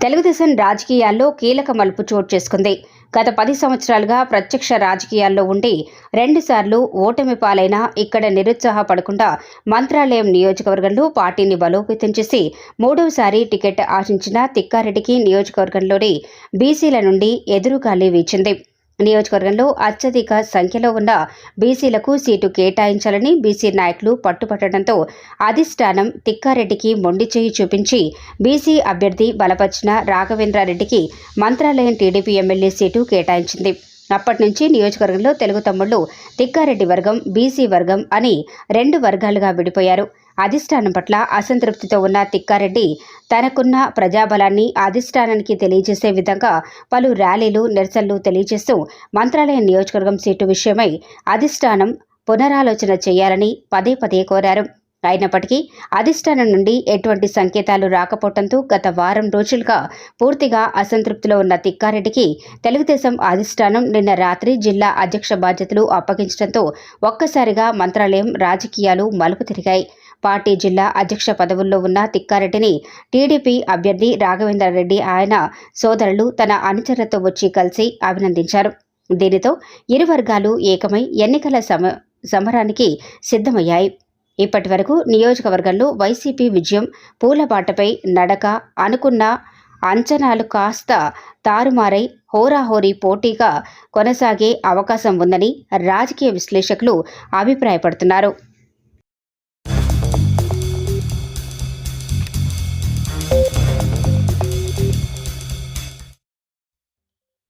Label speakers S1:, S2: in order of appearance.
S1: తెలుగుదేశం రాజకీయాల్లో కీలక మలుపు చోటు చేసుకుంది. గత పది సంవత్సరాలుగా ప్రత్యక్ష రాజకీయాల్లో ఉండి రెండుసార్లు ఓటమి పాలైన ఇక్కడ నిరుత్సాహపడకుండా మంత్రాలయం నియోజకవర్గంలో పార్టీని బలోపేతం చేసి మూడవసారి టికెట్ ఆశించిన తిక్కారెడ్డికి నియోజకవర్గంలోని బీసీల నుండి ఎదురుగాలి వీచింది. నియోజకవర్గంలో అత్యధిక సంఖ్యలో ఉన్న బీసీలకు సీటు కేటాయించాలని బీసీ నాయకులు పట్టుపట్టడంతో అధిష్టానం తిక్కారెడ్డికి మొండి చేయి చూపించి బీసీ అభ్యర్థి బలపరిచిన రాఘవేంద్రారెడ్డికి మంత్రాలయం టీడీపీ ఎమ్మెల్యే సీటు కేటాయించింది. అప్పటి నుంచి నియోజకవర్గంలో తెలుగు తమ్ముళ్ళు తిక్కారెడ్డి వర్గం బీసీ వర్గం అని రెండు వర్గాలుగా విడిపోయారు. అధిష్టానం పట్ల అసంతృప్తితో ఉన్న తిక్కారెడ్డి తనకున్న ప్రజాబలాన్ని అధిష్టానానికి తెలియజేసే విధంగా పలు ర్యాలీలు నిరసనలు తెలియజేస్తూ మంత్రాలయం నియోజకవర్గం సీటు విషయమై అధిష్టానం పునరాలోచన చేయాలని పదే పదే కోరారు. అయినప్పటికీ అధిష్టానం నుండి ఎటువంటి సంకేతాలు రాకపోవడంతో గత వారం రోజులుగా పూర్తిగా అసంతృప్తిలో ఉన్న తిక్కారెడ్డికి తెలుగుదేశం అధిష్టానం నిన్న రాత్రి జిల్లా అధ్యక్ష బాధ్యతలు అప్పగించడంతో ఒక్కసారిగా మంత్రాలయం రాజకీయాలు మలుపు తిరిగాయి. పార్టీ జిల్లా అధ్యక్ష పదవుల్లో ఉన్న తిక్కారెడ్డిని టీడీపీ అభ్యర్థి రాఘవేంద్రారెడ్డి ఆయన సోదరులు తన అనుచరులతో వచ్చి కలిసి అభినందించారు. దీనితో ఇరు వర్గాలు ఏకమై ఎన్నికల సమ సమరానికి సిద్ధమయ్యాయి. ఇప్పటి వరకు నియోజకవర్గంలో వైసీపీ విజయం పూలబాటపై నడక అనుకున్న అంచనాలు కాస్త తారుమారై హోరాహోరీ పోటీగా కొనసాగే అవకాశం ఉందని రాజకీయ విశ్లేషకులు అభిప్రాయపడుతున్నారు.